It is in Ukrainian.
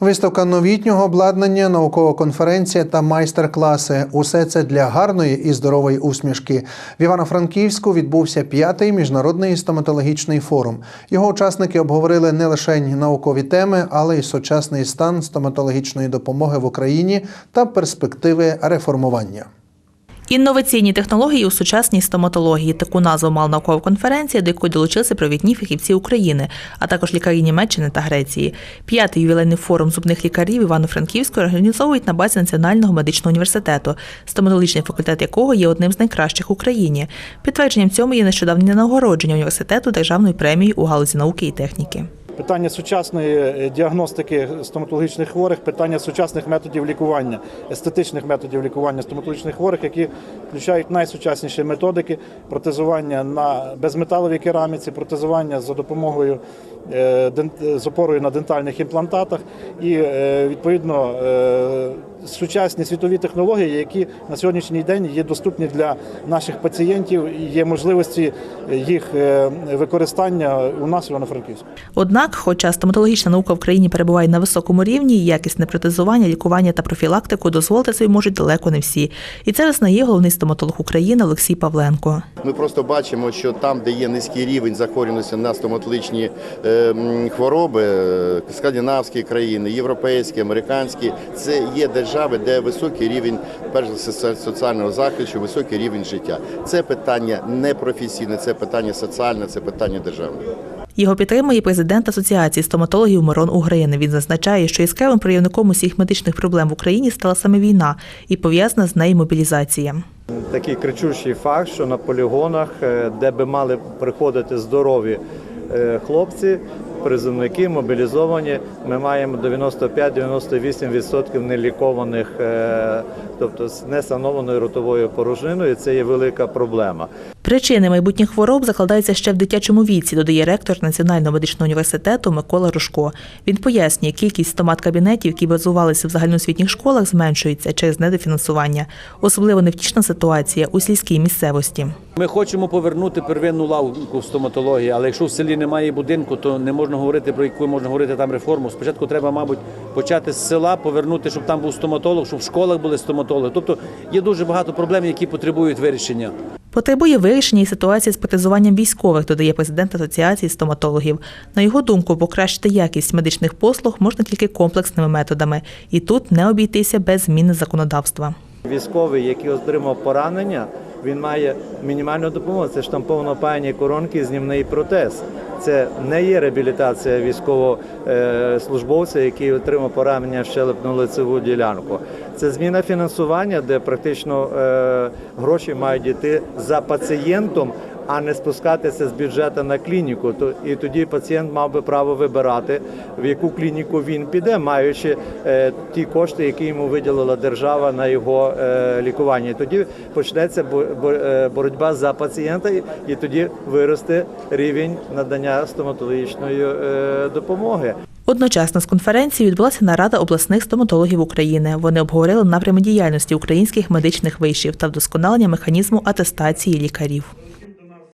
Виставка новітнього обладнання, наукова конференція та майстер-класи. Усе це для гарної і здорової усмішки. В Івано-Франківську відбувся п'ятий міжнародний стоматологічний форум. Його учасники обговорили не лише наукові теми, але й сучасний стан стоматологічної допомоги в Україні та перспективи реформування. Інноваційні технології у сучасній стоматології. Таку назву мала наукова конференція, до якої долучилися провідні фахівці України, а також лікарі Німеччини та Греції. П'ятий ювілейний форум зубних лікарів Івано-Франківської організовують на базі Національного медичного університету, стоматологічний факультет якого є одним з найкращих в Україні. Підтвердженням цьому є нещодавнє нагородження університету державною премією у галузі науки і техніки. Питання сучасної е, діагностики стоматологічних хворих, питання сучасних методів лікування, естетичних методів лікування стоматологічних хворих, які включають найсучасніші методики протезування на безметаловій кераміці, протезування за допомогою е, з опорою на дентальних імплантатах і е, відповідно е, сучасні світові технології, які на сьогоднішній день є доступні для наших пацієнтів і є можливості їх е, використання у нас в Івано-Франківську. Однак, хоча стоматологічна наука в країні перебуває на високому рівні, якісне протезування, лікування та профілактику дозволити собі можуть далеко не всі. І це визнає головний стоматолог України Олексій Павленко. Ми просто бачимо, що там, де є низький рівень захворюваності на стоматологічні е, хвороби, е, скандинавські країни, європейські, американські, це є держави, де високий рівень перш соціального захисту, високий рівень життя. Це питання не професійне, це питання соціальне, це питання державне. Його підтримує президент Асоціації стоматологів Мирон Угрин. Він зазначає, що яскравим проявником усіх медичних проблем в Україні стала саме війна і пов'язана з нею мобілізація. такий кричущий факт, що на полігонах, е, де би мали приходити здорові е, хлопці, призовники мобілізовані, ми маємо 95-98% нелікованих, е, тобто з несанованою ротовою порожниною. Це є велика проблема. Причини майбутніх хвороб закладаються ще в дитячому віці, додає ректор Національного медичного університету Микола Рушко. Він пояснює, кількість стомат-кабінетів, які базувалися в загальноосвітніх школах, зменшується через недофінансування. Особливо невтішна ситуація у сільській місцевості. Ми хочемо повернути первинну лавку в стоматології, але якщо в селі немає будинку, то не можна говорити про яку можна говорити там реформу. Спочатку треба, мабуть, почати з села, повернути, щоб там був стоматолог, щоб в школах були стоматологи. Тобто є дуже багато проблем, які потребують вирішення. Потребує вирішення і ситуації з протезуванням військових, додає президент Асоціації стоматологів. На його думку, покращити якість медичних послуг можна тільки комплексними методами, і тут не обійтися без зміни законодавства. Військовий, який отримав поранення, він має мінімальну допомогу. Це штамповано паяні коронки, знімний протез. Це не є реабілітація військовослужбовця, який отримав поранення в щелепну лицеву ділянку. Це зміна фінансування, де практично е, гроші мають йти за пацієнтом, а не спускатися з бюджету на клініку. І тоді пацієнт мав би право вибирати, в яку клініку він піде, маючи е, ті кошти, які йому виділила держава на його е, лікування. Тоді почнеться е, боротьба за пацієнта, і- тоді виросте рівень надання стоматологічної допомоги. Одночасно з конференцією відбулася нарада обласних стоматологів України. Вони обговорили напрями діяльності українських медичних вишів та вдосконалення механізму атестації лікарів.